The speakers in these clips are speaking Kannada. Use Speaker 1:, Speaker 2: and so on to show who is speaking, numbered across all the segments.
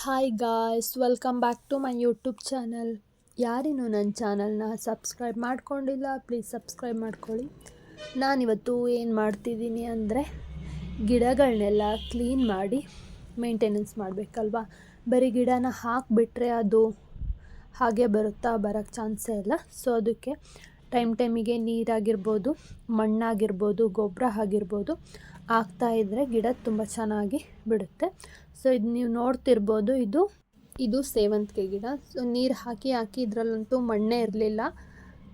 Speaker 1: Hi guys welcome back to my YouTube channel ಯಾರಿನ್ನೂ ನನ್ನ ಚಾನಲ್ನ ಸಬ್ಸ್ಕ್ರೈಬ್ ಮಾಡ್ಕೊಂಡಿಲ್ಲ ಪ್ಲೀಸ್ ಸಬ್ಸ್ಕ್ರೈಬ್ ಮಾಡ್ಕೊಳ್ಳಿ. ನಾನಿವತ್ತು ಏನು ಮಾಡ್ತಿದ್ದೀನಿ ಅಂದರೆ ಗಿಡಗಳನ್ನೆಲ್ಲ ಕ್ಲೀನ್ ಮಾಡಿ ಮೇಂಟೆನೆನ್ಸ್ ಮಾಡಬೇಕಲ್ವಾ? ಬರೀ ಗಿಡನ ಹಾಕಿಬಿಟ್ರೆ ಅದು ಹಾಗೆ ಬರುತ್ತಾ ಬರೋಕ್ಕೆ ಚಾನ್ಸೇ ಇಲ್ಲ. ಸೊ ಅದಕ್ಕೆ ಟೈಮ್ ಟೈಮಿಗೆ ನೀರಾಗಿರ್ಬೋದು, ಮಣ್ಣಾಗಿರ್ಬೋದು ಗೊಬ್ಬರ ಆಗಿರ್ಬೋದು ಆಗ್ತಾ ಇದ್ದರೆ ಗಿಡ ತುಂಬ ಚೆನ್ನಾಗಿ ಬಿಡುತ್ತೆ. ಸೊ ಇದು ನೀವು ನೋಡ್ತಿರ್ಬೋದು, ಇದು ಇದು ಸೇವಂತಿಗೆ ಗಿಡ. ಸೊ ನೀರು ಹಾಕಿ ಹಾಕಿ ಇದರಲ್ಲಂತೂ ಮಣ್ಣೇ ಇರಲಿಲ್ಲ.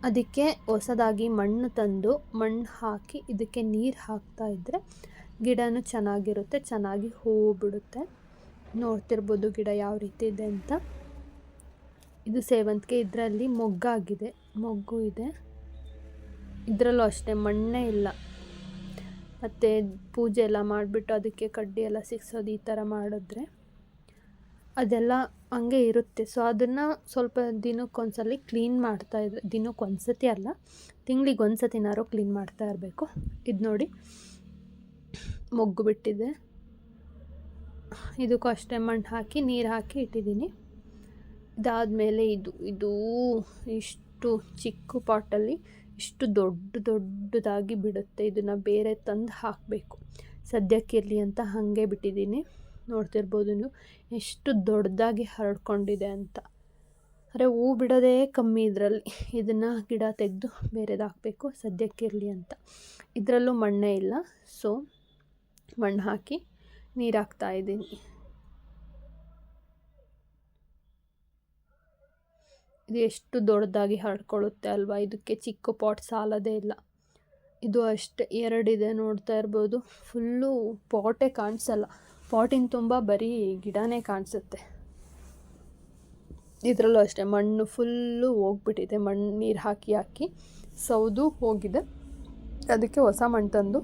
Speaker 1: ಅದಕ್ಕೆ ಹೊಸದಾಗಿ ಮಣ್ಣು ತಂದು ಮಣ್ಣು ಹಾಕಿ ಇದಕ್ಕೆ ನೀರು ಹಾಕ್ತಾ ಇದ್ದರೆ ಗಿಡನೂ ಚೆನ್ನಾಗಿರುತ್ತೆ, ಚೆನ್ನಾಗಿ ಹೂವು ಬಿಡುತ್ತೆ. ನೋಡ್ತಿರ್ಬೋದು ಗಿಡ ಯಾವ ರೀತಿ ಇದೆ ಅಂತ. ಇದು ಸೇವಂತಿಗೆ, ಇದರಲ್ಲಿ ಮೊಗ್ಗಾಗಿದೆ, ಮೊಗ್ಗು ಇದೆ. ಇದರಲ್ಲೂ ಅಷ್ಟೇ, ಮಣ್ಣೇ ಇಲ್ಲ. ಮತ್ತು ಪೂಜೆ ಎಲ್ಲ ಮಾಡಿಬಿಟ್ಟು ಅದಕ್ಕೆ ಕಡ್ಡಿ ಎಲ್ಲ ಸಿಗ್ಸೋದು ಈ ಥರ ಮಾಡಿದ್ರೆ ಅದೆಲ್ಲ ಹಂಗೆ ಇರುತ್ತೆ. ಸೊ ಅದನ್ನು ಸ್ವಲ್ಪ ದಿನಕ್ಕೊಂದ್ಸಲಿ ಕ್ಲೀನ್ ಮಾಡ್ತಾ ಇದ್ರೆ, ದಿನಕ್ಕೆ ಒಂದ್ಸತಿ ಅಲ್ಲ, ತಿಂಗ್ಳಿಗೆ ಒಂದು ಸತಿನಾರು ಕ್ಲೀನ್ ಮಾಡ್ತಾ ಇರಬೇಕು. ಇದು ನೋಡಿ, ಮೊಗ್ಗು ಬಿಟ್ಟಿದೆ. ಇದಕ್ಕೂ ಅಷ್ಟೇ ಮಣ್ಣು ಹಾಕಿ, ನೀರು ಹಾಕಿ ಇಟ್ಟಿದ್ದೀನಿ. ಇದಾದಮೇಲೆ ಇದು ಇದು ಇಷ್ಟು ಚಿಕ್ಕ ಪಾಟಲ್ಲಿ ಇಷ್ಟು ದೊಡ್ಡ ದೊಡ್ಡದಾಗಿ ಬಿಡುತ್ತೆ. ಇದನ್ನು ಬೇರೆ ತಂದು ಹಾಕಬೇಕು. ಸದ್ಯಕ್ಕಿರಲಿ ಅಂತ ಹಾಗೆ ಬಿಟ್ಟಿದ್ದೀನಿ. ನೋಡ್ತಿರ್ಬೋದು ನೀವು. ಎಷ್ಟು ದೊಡ್ಡದಾಗಿ ಹರಡ್ಕೊಂಡಿದೆ ಅಂತ. ಅರೆ, ಹೂ ಬಿಡೋದೇ ಕಮ್ಮಿ ಇದರಲ್ಲಿ. ಇದನ್ನು ಗಿಡ ತೆಗೆದು ಬೇರೆದು ಹಾಕಬೇಕು. ಸದ್ಯಕ್ಕಿರಲಿ ಅಂತ. ಇದರಲ್ಲೂ ಮಣ್ಣೇ ಇಲ್ಲ. ಸೊ, ಮಣ್ಣು ಹಾಕಿ ನೀರು ಹಾಕ್ತಾ ಇದು ಎಷ್ಟು ದೊಡ್ಡದಾಗಿ ಹರಡ್ಕೊಳ್ಳುತ್ತೆ ಅಲ್ವಾ? ಇದಕ್ಕೆ ಚಿಕ್ಕ ಪಾಟ್ ಸಾಲದೇ ಇಲ್ಲ. ಇದು ಅಷ್ಟೇ, ಎರಡಿದೆ ನೋಡ್ತಾ ಇರ್ಬೋದು. ಫುಲ್ಲು ಪಾಟೇ ಕಾಣಿಸಲ್ಲ. ಪಾಟಿನ ತುಂಬ ಬರೀ ಗಿಡನೇ ಕಾಣಿಸುತ್ತೆ. ಇದರಲ್ಲೂ ಅಷ್ಟೇ, ಮಣ್ಣು ಫುಲ್ಲು ಹೋಗ್ಬಿಟ್ಟಿದೆ. ಮಣ್ಣು, ನೀರು ಹಾಕಿ ಹಾಕಿ ಸೌದು ಹೋಗಿದೆ. ಅದಕ್ಕೆ ಹೊಸ ಮಣ್ಣು ತಂದು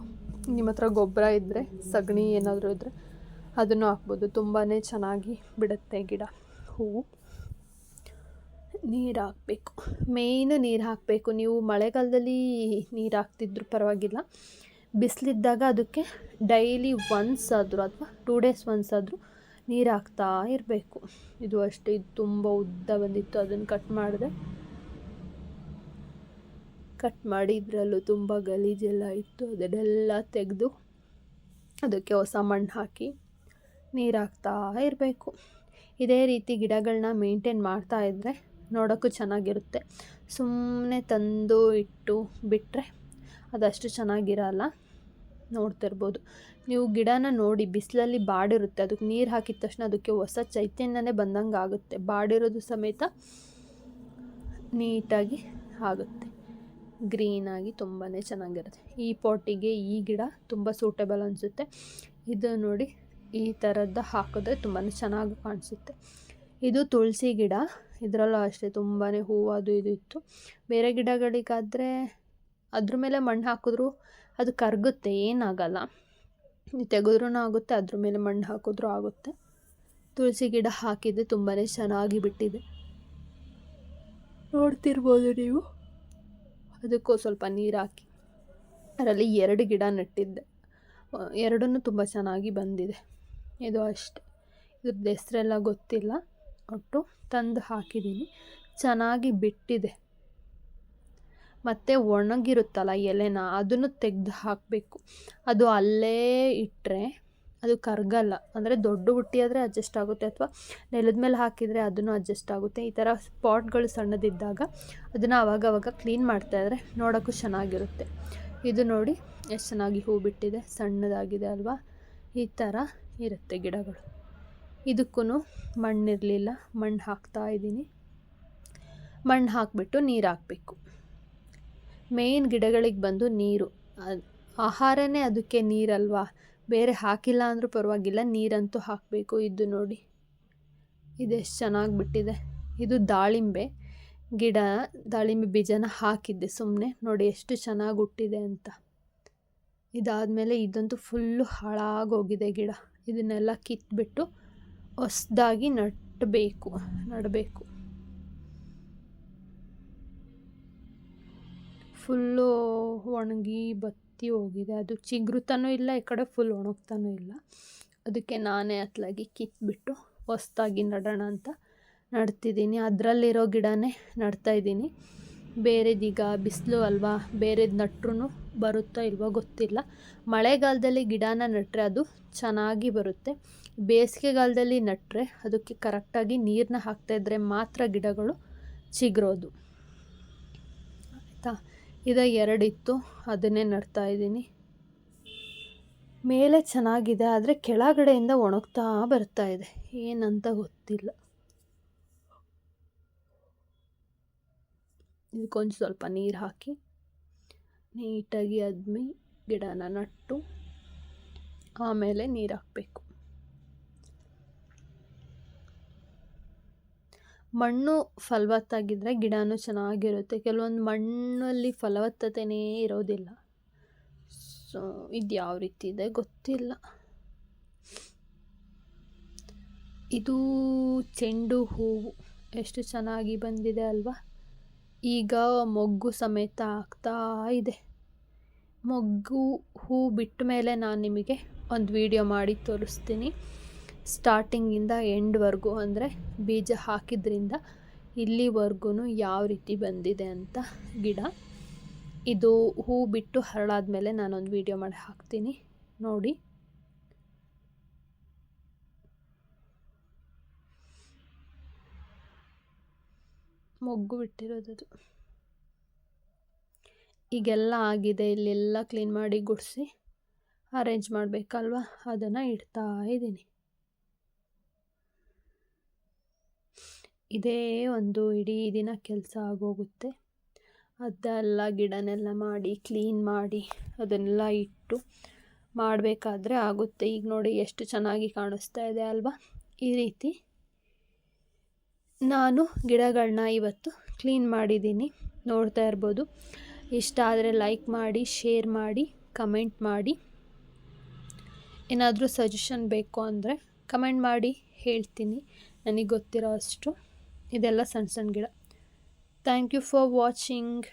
Speaker 1: ನಿಮ್ಮ ಹತ್ರ ಗೊಬ್ಬರ ಇದ್ದರೆ ಸಗಣಿ ಏನಾದರೂ ಇದ್ದರೆ ಅದನ್ನು ಹಾಕ್ಬೋದು. ತುಂಬಾ ಚೆನ್ನಾಗಿ ಬಿಡುತ್ತೆ ಗಿಡ, ಹೂವು. ನೀರು ಹಾಕಬೇಕು ಮೇಯ್ನ್ ನೀರು ಹಾಕಬೇಕು ನೀವು ಮಳೆಗಾಲದಲ್ಲಿ ನೀರು ಹಾಕ್ತಿದ್ರು ಪರವಾಗಿಲ್ಲ. ಬಿಸಿಲಿದ್ದಾಗ ಅದಕ್ಕೆ ಡೈಲಿ ಒನ್ಸ್ ಆದರೂ ಅಥವಾ ಟೂ ಡೇಸ್ ಒನ್ಸ್ ಆದರೂ ನೀರು ಹಾಕ್ತಾ ಇರಬೇಕು. ಇದು ಅಷ್ಟೇ, ಇದು ತುಂಬ ಉದ್ದ ಬಂದಿತ್ತು ಅದನ್ನು ಕಟ್ ಮಾಡಿದೆ. ಕಟ್ ಮಾಡಿ ಇದರಲ್ಲೂ ತುಂಬ ಗಲೀಜೆಲ್ಲ ಇತ್ತು. ಅದನ್ನೆಲ್ಲ ತೆಗೆದು ಅದಕ್ಕೆ ಹೊಸ ಮಣ್ಣು ಹಾಕಿ ನೀರು ಹಾಕ್ತಾ ಇರಬೇಕು. ಇದೇ ರೀತಿ ಗಿಡಗಳನ್ನ ಮೇಂಟೈನ್ ಮಾಡ್ತಾ ಇದ್ದರೆ ನೋಡೋಕ್ಕೂ ಚೆನ್ನಾಗಿರುತ್ತೆ. ಸುಮ್ಮನೆ ತಂದು ಇಟ್ಟು ಬಿಟ್ಟರೆ ಅದಷ್ಟು ಚೆನ್ನಾಗಿರಲ್ಲ. ನೋಡ್ತಿರ್ಬೋದು. ನೀವು ಗಿಡನ ನೋಡಿ, ಬಿಸಿಲಲ್ಲಿ ಬಾಡಿರುತ್ತೆ. ಅದಕ್ಕೆ ನೀರು ಹಾಕಿದ ತಕ್ಷಣ ಅದಕ್ಕೆ ಹೊಸ ಚೈತನ್ಯನೇ ಬಂದಂಗೆ ಆಗುತ್ತೆ. ಬಾಡಿರೋದು ಸಮೇತ ನೀಟಾಗಿ ಆಗುತ್ತೆ. ಗ್ರೀನಾಗಿ ತುಂಬಾ ಚೆನ್ನಾಗಿರುತ್ತೆ. ಈ ಪಾಟಿಗೆ ಈ ಗಿಡ ತುಂಬ ಸೂಟೇಬಲ್ ಅನಿಸುತ್ತೆ. ಇದು ನೋಡಿ ಈ ಥರದ್ದು ಹಾಕಿದ್ರೆ ತುಂಬಾ ಚೆನ್ನಾಗಿ ಕಾಣಿಸುತ್ತೆ. ಇದು ತುಳಸಿ ಗಿಡ. ಇದರಲ್ಲೂ ಅಷ್ಟೇ ತುಂಬಾ ಹೂವು ಅದು ಇದು ಇತ್ತು. ಬೇರೆ ಗಿಡಗಳಿಗಾದರೆ ಅದ್ರ ಮೇಲೆ ಮಣ್ಣು ಹಾಕಿದ್ರು ಅದು ಕರಗುತ್ತೆ, ಏನಾಗಲ್ಲ. ತೆಗೆದ್ರೂ ಆಗುತ್ತೆ, ಅದ್ರ ಮೇಲೆ ಮಣ್ಣು ಹಾಕಿದ್ರೂ ಆಗುತ್ತೆ. ತುಳಸಿ ಗಿಡ ಹಾಕಿದ್ದೆ ತುಂಬಾ ಚೆನ್ನಾಗಿ ಬಿಟ್ಟಿದೆ. ನೋಡ್ತಿರ್ಬೋದು ನೀವು? ಅದಕ್ಕೂ ಸ್ವಲ್ಪ ನೀರು ಹಾಕಿ. ಅದರಲ್ಲಿ ಎರಡು ಗಿಡ ನೆಟ್ಟಿದ್ದೆ. ಎರಡೂ ತುಂಬ ಚೆನ್ನಾಗಿ ಬಂದಿದೆ. ಇದು ಅಷ್ಟೆ. ಇದ್ರದ್ದು ಹೆಸರೆಲ್ಲ ಗೊತ್ತಿಲ್ಲ. ಒಟ್ಟು ತಂದು ಹಾಕಿದ್ದೀನಿ. ಚೆನ್ನಾಗಿ ಬಿಟ್ಟಿದೆ. ಮತ್ತು ಒಣಗಿರುತ್ತಲ್ಲ ಎಲೆನ, ಅದನ್ನು ತೆಗೆದು ಹಾಕಬೇಕು. ಅದು ಅಲ್ಲೇ ಇಟ್ಟರೆ ಅದು ಕರಗಲ್ಲ. ಅಂದರೆ ದೊಡ್ಡ ಹುಟ್ಟಿ ಆದರೆ ಅಡ್ಜಸ್ಟ್ ಆಗುತ್ತೆ ಅಥವಾ ನೆಲದ ಮೇಲೆ ಹಾಕಿದರೆ ಅದನ್ನು ಅಡ್ಜಸ್ಟ್ ಆಗುತ್ತೆ. ಈ ಥರ ಸ್ಪಾಟ್ಗಳು ಸಣ್ಣದಿದ್ದಾಗ ಅದನ್ನು ಅವಾಗವಾಗ ಕ್ಲೀನ್ ಮಾಡ್ತಾಯಿದ್ರೆ ನೋಡೋಕ್ಕೂ ಚೆನ್ನಾಗಿರುತ್ತೆ. ಇದು ನೋಡಿ ಎಷ್ಟು ಚೆನ್ನಾಗಿ ಹೂ ಬಿಟ್ಟಿದೆ. ಸಣ್ಣದಾಗಿದೆ ಅಲ್ವಾ? ಈ ಥರ ಇರುತ್ತೆ ಗಿಡಗಳು. ಇದಕ್ಕೂ ಮಣ್ಣಿರಲಿಲ್ಲ. ಮಣ್ಣು ಹಾಕ್ತಾ ಇದ್ದೀನಿ. ಮಣ್ಣು ಹಾಕಿಬಿಟ್ಟು ನೀರು ಹಾಕಬೇಕು. ಮೇಯ್ನ್ ಗಿಡಗಳಿಗೆ ಬಂದು ನೀರು. ಆಹಾರನೇ ಅದಕ್ಕೆ ನೀರಲ್ವಾ? ಬೇರೆ ಹಾಕಿಲ್ಲ ಅಂದರೂ ಪರವಾಗಿಲ್ಲ, ನೀರಂತೂ ಹಾಕಬೇಕು. ಇದು ನೋಡಿ. ಇದೆಷ್ಟು ಚೆನ್ನಾಗಿ ಬಿಟ್ಟಿದೆ. ಇದು ದಾಳಿಂಬೆ ಗಿಡ, ದಾಳಿಂಬೆ ಬೀಜನ ಹಾಕಿದ್ದೆ ಸುಮ್ಮನೆ ನೋಡಿ ಎಷ್ಟು ಚೆನ್ನಾಗಿ ಹುಟ್ಟಿದೆ ಅಂತ. ಇದಾದಮೇಲೆ ಇದಂತೂ ಫುಲ್ಲು ಹಾಳಾಗೋಗಿದೆ ಗಿಡ. ಇದನ್ನೆಲ್ಲ ಕಿತ್ಬಿಟ್ಟು ಹೊಸ್ದಾಗಿ ನಟ್ಟಬೇಕು ನಡಬೇಕು. ಫುಲ್ಲು ಒಣಗಿ ಬತ್ತಿ ಹೋಗಿದೆ. ಅದು ಚಿಗುರುತ್ತಾನೂ ಇಲ್ಲ, ಈ ಕಡೆ ಫುಲ್ ಒಣಗ್ತಾನೂ ಇಲ್ಲ. ಅದಕ್ಕೆ ನಾನೇ ಅತ್ಲಾಗಿ ಕಿತ್ಬಿಟ್ಟು ಹೊಸ್ದಾಗಿ ನಡೋಣ ಅಂತ ನಡ್ತಿದ್ದೀನಿ. ಅದರಲ್ಲಿರೋ ಗಿಡನೇ ನಡ್ತಾಯಿದ್ದೀನಿ ಬೇರೆದೀಗ ಬಿಸಿಲು ಅಲ್ವಾ, ಬೇರೆದು ನಟ್ರೂ ಬರುತ್ತೋ ಇಲ್ವೋ ಗೊತ್ತಿಲ್ಲ. ಮಳೆಗಾಲದಲ್ಲಿ ಗಿಡನ ನೆಟ್ಟರೆ ಅದು ಚೆನ್ನಾಗಿ ಬರುತ್ತೆ. ಬೇಸಿಗೆಗಾಲದಲ್ಲಿ ನೆಟ್ಟರೆ ಅದಕ್ಕೆ ಕರೆಕ್ಟಾಗಿ ನೀರನ್ನ ಹಾಕ್ತಾಯಿದ್ರೆ ಮಾತ್ರ ಗಿಡಗಳು ಚಿಗುರೋದು. ಆಯಿತಾ? ಇದು ಎರಡಿತ್ತು, ಅದನ್ನೇ ನಡ್ತಾ ಇದ್ದೀನಿ. ಮೇಲೆ ಚೆನ್ನಾಗಿದೆ, ಆದರೆ ಕೆಳಗಡೆಯಿಂದ ಒಣಗ್ತಾ ಬರ್ತಾ ಇದೆ. ಏನಂತ ಗೊತ್ತಿಲ್ಲ. ಇದಕ್ಕೊಂದು ಸ್ವಲ್ಪ ನೀರು ಹಾಕಿ, ನೀಟಾಗಿ ಅದ್ಮಿ ಗಿಡನ ನಟ್ಟು, ಆಮೇಲೆ ನೀರು ಹಾಕಬೇಕು. ಮಣ್ಣು ಫಲವತ್ತಾಗಿದ್ದರೆ ಗಿಡನೂ ಚೆನ್ನಾಗಿರುತ್ತೆ. ಕೆಲವೊಂದು ಮಣ್ಣಲ್ಲಿ ಫಲವತ್ತತೆಯೇ ಇರೋದಿಲ್ಲ. ಸೊ ಇದು ಯಾವ ರೀತಿ ಇದೆ ಗೊತ್ತಿಲ್ಲ. ಇದು ಚೆಂಡು ಹೂವು. ಎಷ್ಟು ಚೆನ್ನಾಗಿ ಬಂದಿದೆ ಅಲ್ವಾ? ಈಗ ಮೊಗ್ಗು ಸಮೇತ ಆಗ್ತಾ ಇದೆ. ಮೊಗ್ಗು ಹೂ ಬಿಟ್ಟ ಮೇಲೆ ನಾನು ನಿಮಗೆ ಒಂದು ವಿಡಿಯೋ ಮಾಡಿ ತೋರಿಸ್ತೀನಿ. ಸ್ಟಾರ್ಟಿಂಗಿಂದ ಎಂಡ್ವರೆಗೂ ಅಂದರೆ ಬೀಜ ಹಾಕಿದ್ರಿಂದ ಇಲ್ಲಿವರೆಗೂ ಯಾವ ರೀತಿ ಬಂದಿದೆ ಅಂತ ಗಿಡ. ಇದು ಹೂ ಬಿಟ್ಟು ಹರಳಾದ ಮೇಲೆ ನಾನೊಂದು ವಿಡಿಯೋ ಮಾಡಿ ಹಾಕ್ತೀನಿ. ನೋಡಿ. ಮೊಗ್ಗು ಬಿಟ್ಟಿರೋದದು. ಈಗೆಲ್ಲ ಆಗಿದೆ. ಇಲ್ಲೆಲ್ಲ ಕ್ಲೀನ್ ಮಾಡಿ ಗುಡಿಸಿ ಅರೇಂಜ್ ಮಾಡಬೇಕಲ್ವ? ಅದನ್ನು ಇಡ್ತಾ ಇದ್ದೀನಿ. ಇದೇ ಒಂದು ಇಡೀ ದಿನ ಕೆಲಸ ಆಗೋಗುತ್ತೆ. ಅದೆಲ್ಲ ಗಿಡನೆಲ್ಲ ಮಾಡಿ ಕ್ಲೀನ್ ಮಾಡಿ, ಅದನ್ನೆಲ್ಲ ಇಟ್ಟು ಮಾಡಬೇಕಾದ್ರೆ ಆಗುತ್ತೆ. ಈಗ ನೋಡಿ ಎಷ್ಟು ಚೆನ್ನಾಗಿ ಕಾಣಿಸ್ತಾ ಇದೆ ಅಲ್ವಾ? ಈ ರೀತಿ ನಾನು ಗಿಡಗಳನ್ನ ಇವತ್ತು ಕ್ಲೀನ್ ಮಾಡಿದ್ದೀನಿ. ನೋಡ್ತಾ ಇರ್ಬೋದು. ಇಷ್ಟ ಆದರೆ ಲೈಕ್ ಮಾಡಿ ಶೇರ್ ಮಾಡಿ ಕಮೆಂಟ್ ಮಾಡಿ. ಏನಾದರೂ ಸಜೆಷನ್ ಬೇಕು ಅಂದರೆ ಕಮೆಂಟ್ ಮಾಡಿ ಹೇಳ್ತೀನಿ. ನನಗೆ ಗೊತ್ತಿರೋ ಅಷ್ಟು. ಇದೆಲ್ಲ ಸಣ್ಣ ಸಣ್ಣ ಗಿಡ. Thank you for watching